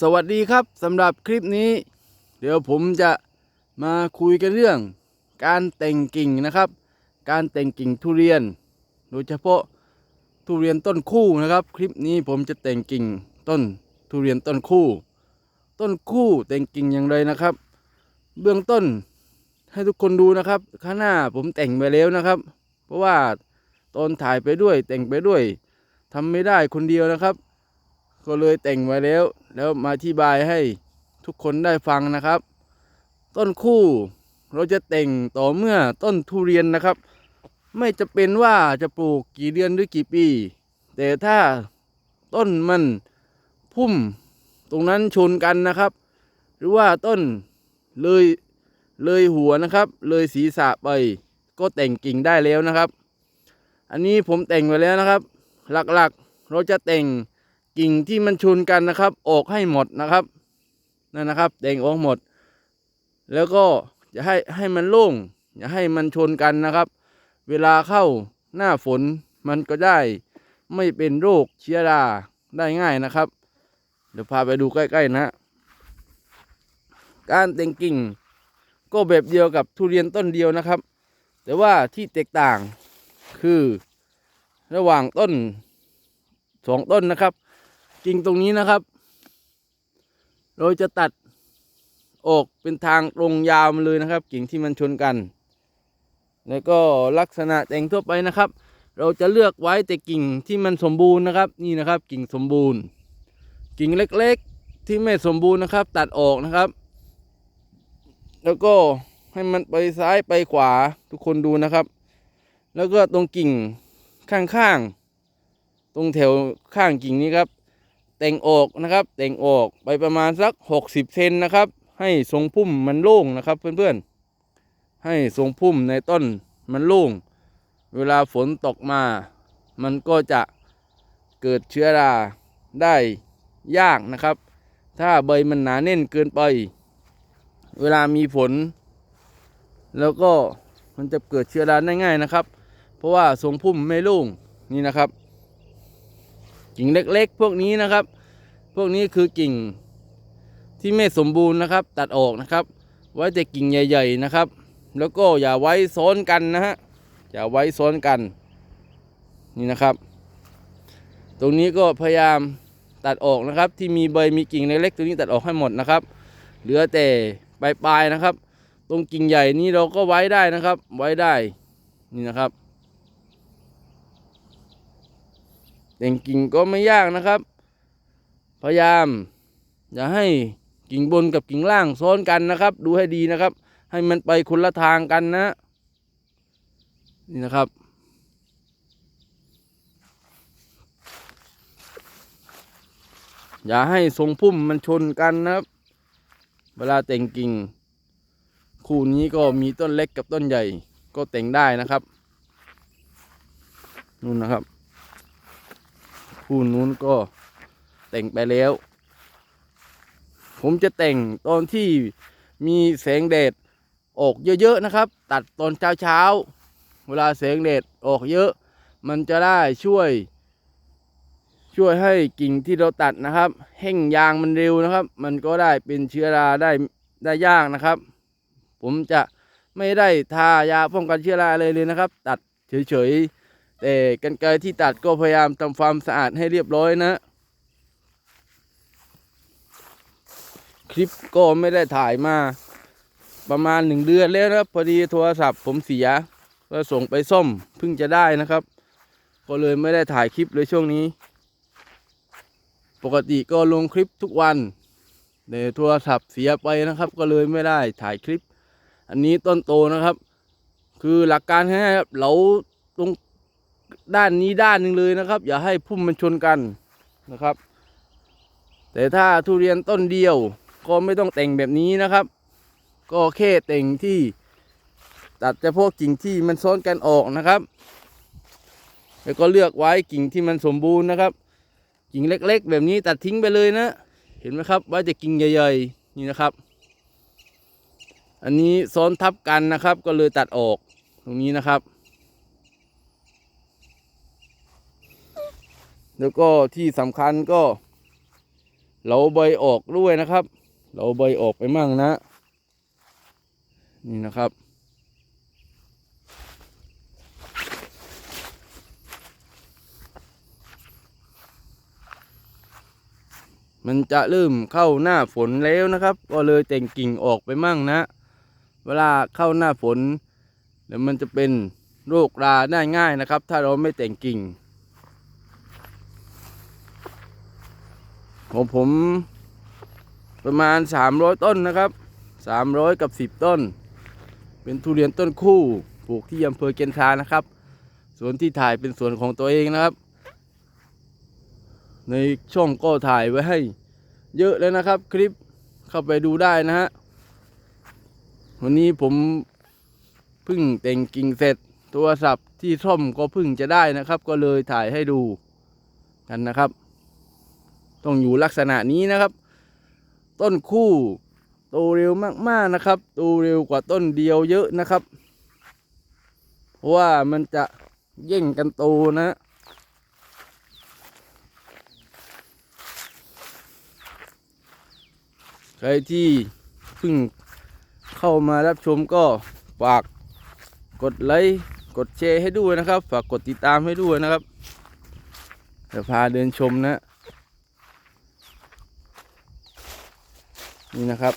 สวัสดีครับสำหรับคลิปนี้ เดี๋ยวผมจะมาคุยกันเรื่อง การแต่งกิ่งนะครับ การแต่งกิ่งทุเรียน โดยเฉพาะทุเรียนต้นคู่นะครับ คลิปนี้ผมจะแต่งกิ่งต้นทุเรียนต้นคู่ ต้นคู่แต่งกิ่งอย่างไรนะครับ เบื้องต้นให้ทุกคนดูนะครับ ข้างหน้าผมแต่งไปแล้วนะครับ เพราะว่าตอนถ่ายไปด้วยแต่งไปด้วยทำไม่ได้คนเดียวนะครับ ก็เลยแต่งไว้แล้ว แล้วมาอธิบายให้ทุกคนได้ฟังนะครับ ต้นคู่เราจะแต่งต่อเมื่อต้นทุเรียนนะครับ ไม่จะเป็นว่าจะปลูกกี่เดือนหรือกี่ปี แต่ถ้าต้นมันพุ่มตรงนั้นชนกันนะครับ หรือว่าต้นเลยเลยหัวนะครับ เลยศีรษะไป ก็แต่งกิ่งได้แล้วนะครับ อันนี้ผมแต่งไว้แล้วนะครับ หลักๆเราจะแต่ง กิ่งที่มันชนกันนะครับ ออกให้หมดนะครับนั่นนะครับแต่งออกหมด แล้วก็อย่าให้ให้มันโล่งอย่าให้มันชนกันนะครับ เวลาเข้าหน้าฝนมันก็ได้ ไม่เป็นโรคเชื้อราได้ง่ายนะครับ เดี๋ยวพาไปดูใกล้ๆนะ การแต่งกิ่ง ก็แบบเดียวกับทุเรียนต้นเดียวนะครับ แต่ว่าที่แตกต่างคือระหว่างต้นสองต้นนะครับ กิ่งตรงนี้นะครับ เราจะตัดออกเป็นทางตรงยาวมาเลยนะครับ กิ่งที่มันชนกัน แล้วก็ลักษณะแต่งทั่วไปนะครับ เราจะเลือกไว้แต่กิ่งที่มันสมบูรณ์นะครับ นี่นะครับ กิ่งสมบูรณ์ กิ่งเล็กๆที่ไม่สมบูรณ์นะครับ ตัดออกนะครับ แล้วก็ให้มันไปซ้ายไปขวาทุกคนดูนะครับ แล้วก็ตรงกิ่งข้างๆ ตรงแถวข้างกิ่งนี้ครับ แต่งออกนะครับแต่งออกไปประมาณสักหกสิบเซนนะครับ ให้ทรงพุ่มมันโล่งนะครับ เพื่อนๆ ให้ทรงพุ่มในต้นมันโล่ง เวลาฝนตกมา มันก็จะเกิดเชื้อราได้ยากนะครับ ถ้าใบมันหนาแน่นเกินไป เวลามีฝนแล้วก็มันจะเกิดเชื้อราได้ง่ายนะครับ เพราะว่าทรงพุ่มไม่โล่งนี่นะครับกิ่งเล็กๆ พวกนี้นะครับ พวกนี้คือกิ่งที่ไม่สมบูรณ์นะครับ ตัดออกนะครับ ไว้แต่กิ่งใหญ่ ๆนะครับ แล้วก็อย่าไว้ซ้อนกันนะฮะอย่าไว้ซ้อนกันนี่นะครับ ตรงนี้ก็พยายามตัดออกนะครับ ที่มีใบมีกิ่งเล็กๆตรงนี้ตัดออกให้หมดนะครับ เหลือแต่ปลายๆนะครับ ตรงกิ่งใหญ่นี้เราก็ไว้ได้นะครับ ไว้ได้นี่นะครับแต่งกิ่งก็ไม่ยากนะครับ พยายาม อย่าให้กิ่งบนกับกิ่งล่างซ้อนกันนะครับ ดูให้ดีนะครับ ให้มันไปคนละทางกันนะ นี่นะครับ อย่าให้ทรงพุ่มมันชนกันนะครับ เวลาแต่งกิ่ง คู่นี้ก็มีต้นเล็กกับต้นใหญ่ ก็แต่งได้นะครับนู่นนะครับ คู่นู้นก็ แต่งไปแล้ว ผมจะแต่งตอนที่มีแสงแดดออกเยอะๆนะครับ ตัดตอนเช้าๆเวลาแสงแดดออกเยอะ มันจะได้ช่วย ช่วยให้กิ่งที่เราตัดนะครับ แห้งยางมันเร็วนะครับ มันก็ได้เป็นเชื้อราได้ได้ยากนะครับ ผมจะไม่ได้ทายาป้องกันเชื้อราอะไรเลยนะครับ ตัดเฉยๆแต่กันไกรที่ตัดก็พยายามทำความสะอาดให้เรียบร้อยนะ คลิปก็ไม่ได้ถ่ายมา ประมาณหนึ่งเดือนแล้วนะพอดีโทรศัพท์ผมเสียก็ส่งไปซ่อมเพิ่งจะได้นะครับ ก็เลยไม่ได้ถ่ายคลิปเลยช่วงนี้ ปกติก็ลงคลิปทุกวันแต่โทรศัพท์เสียไปนะครับ ก็เลยไม่ได้ถ่ายคลิป อันนี้ต้นโตนะครับ คือหลักการแค่นี้ครับเราตรงด้านนี้ด้านหนึ่งเลยนะครับ อย่าให้พุ่มมันชนกันนะครับ แต่ถ้าทุเรียนต้นเดียว ก็ไม่ต้องแต่งแบบนี้นะครับ ก็แค่แต่งที่ตัดเฉพาะกิ่งที่มันซ้อนกันออกนะครับ แล้วก็เลือกไว้กิ่งที่มันสมบูรณ์นะครับ กิ่งเล็กๆ แบบนี้ตัดทิ้งไปเลยนะ เห็นไหมครับไว้แต่กิ่งใหญ่ๆนี่นะครับ อันนี้ซ้อนทับกันนะครับ ก็เลยตัดออกตรงนี้นะครับ แล้วก็ที่สำคัญก็ เราใบออกด้วยนะครับ เราใบออกไปมั่งนะ นี่นะครับ มันจะเริ่มเข้าหน้าฝนแล้วนะครับ ก็เลยแต่งกิ่งออกไปมั่งนะ เวลาเข้าหน้าฝนเดี๋ยวมันจะเป็นโรคราได้ง่ายนะครับ ถ้าเราไม่แต่งกิ่งของผม ประมาณ 300 ต้นนะครับ 300 กับ 10 ต้น เป็นทุเรียนต้นคู่ปลูกที่อำเภอเกียนทานะครับสวนที่ถ่ายเป็นสวนของตัวเองนะครับ ในช่องก็ถ่ายไว้ให้ เยอะเลยนะครับ คลิปเข้าไปดูได้นะฮะวันนี้ผมเพิ่งแต่งกิ่งเสร็จโทรศัพท์ที่ซ่อมก็เพิ่งจะได้นะครับ ก็เลยถ่ายให้ดูกันนะครับ ต้องอยู่ลักษณะนี้นะครับ ต้นคู่โตเร็วมากๆนะครับโตเร็วกว่าต้นเดียวเยอะนะครับ เพราะว่ามันจะแย่งกันโตนะใครที่เพิ่งเข้ามารับชมก็ฝากกดไลค์กดแชร์ให้ด้วยนะครับ ฝากกดติดตามให้ด้วยนะครับเดี๋ยวพาเดินชมนะ นี่นะครับ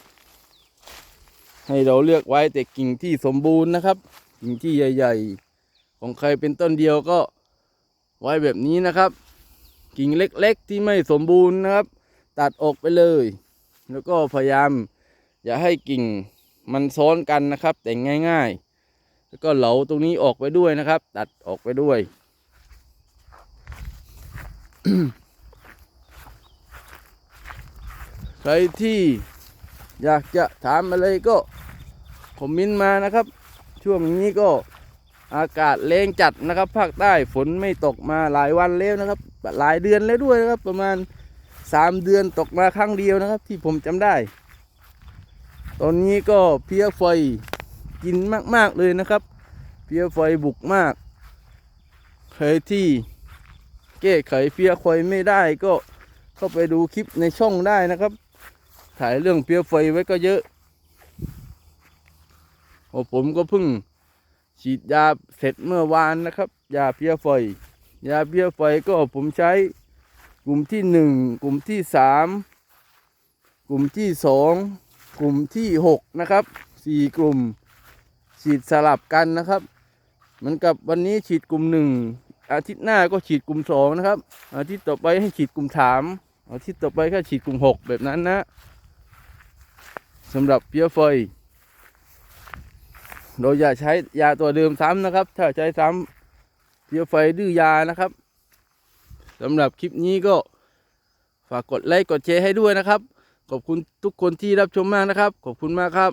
ให้เราเลือกไว้แต่กิ่งที่สมบูรณ์นะครับ กิ่งที่ใหญ่ ๆ ของใครเป็นต้นเดียวก็ไว้แบบนี้นะครับ กิ่งเล็กๆ ที่ไม่สมบูรณ์นะครับ ตัดออกไปเลย แล้วก็พยายาม อย่าให้กิ่งมันซ้อนกันนะครับ แต่งง่าย ๆ แล้วก็เหลาตรงนี้ออกไปด้วยนะครับ ตัดออกไปด้วยใครที่ อยากจะถามอะไรก็คอมเมนต์มานะครับ ช่วงนี้ก็อากาศแรงจัดนะครับ ภาคใต้ฝนไม่ตกมาหลายวันแล้วนะครับ หลายเดือนแล้วด้วยนะครับ ประมาณสามเดือนตกมาครั้งเดียวนะครับ ที่ผมจำได้ ตอนนี้ก็เพี้ยไฟกินมาก ๆ เลยนะครับ เพี้ยไฟบุกมากใครที่แก้ไขเพี้ยไฟไม่ได้ก็เข้าไปดูคลิปในช่องได้นะครับ ถ่ายเรื่องเพี้ยไฟไว้ก็เยอะโอ้ผมก็เพิ่งฉีดยาเสร็จเมื่อวานนะครับ ยาเพี้ยไฟ ยาเพี้ยไฟก็ผมใช้กลุ่มที่หนึ่งกลุ่มที่สามกลุ่มที่สองกลุ่มที่หกนะครับสี่กลุ่มฉีดสลับกันนะครับ เหมือนกับวันนี้ฉีดกลุ่มหนึ่งอาทิตย์หน้าก็ฉีดกลุ่มสองนะครับ อาทิตย์ต่อไปให้ฉีดกลุ่มสามอาทิตย์ต่อไปก็ฉีดกลุ่มหกแบบนั้นนะ สำหรับเพี้ยไฟเราอย่าใช้ยาตัวเดิมซ้ำนะครับ ถ้าใช้ซ้ำเพี้ยไฟดื้อยานะครับสำหรับคลิปนี้ก็ฝากกดไลค์กดแชร์ให้ด้วยนะครับ ขอบคุณทุกคนที่รับชมมากนะครับ ขอบคุณมากครับ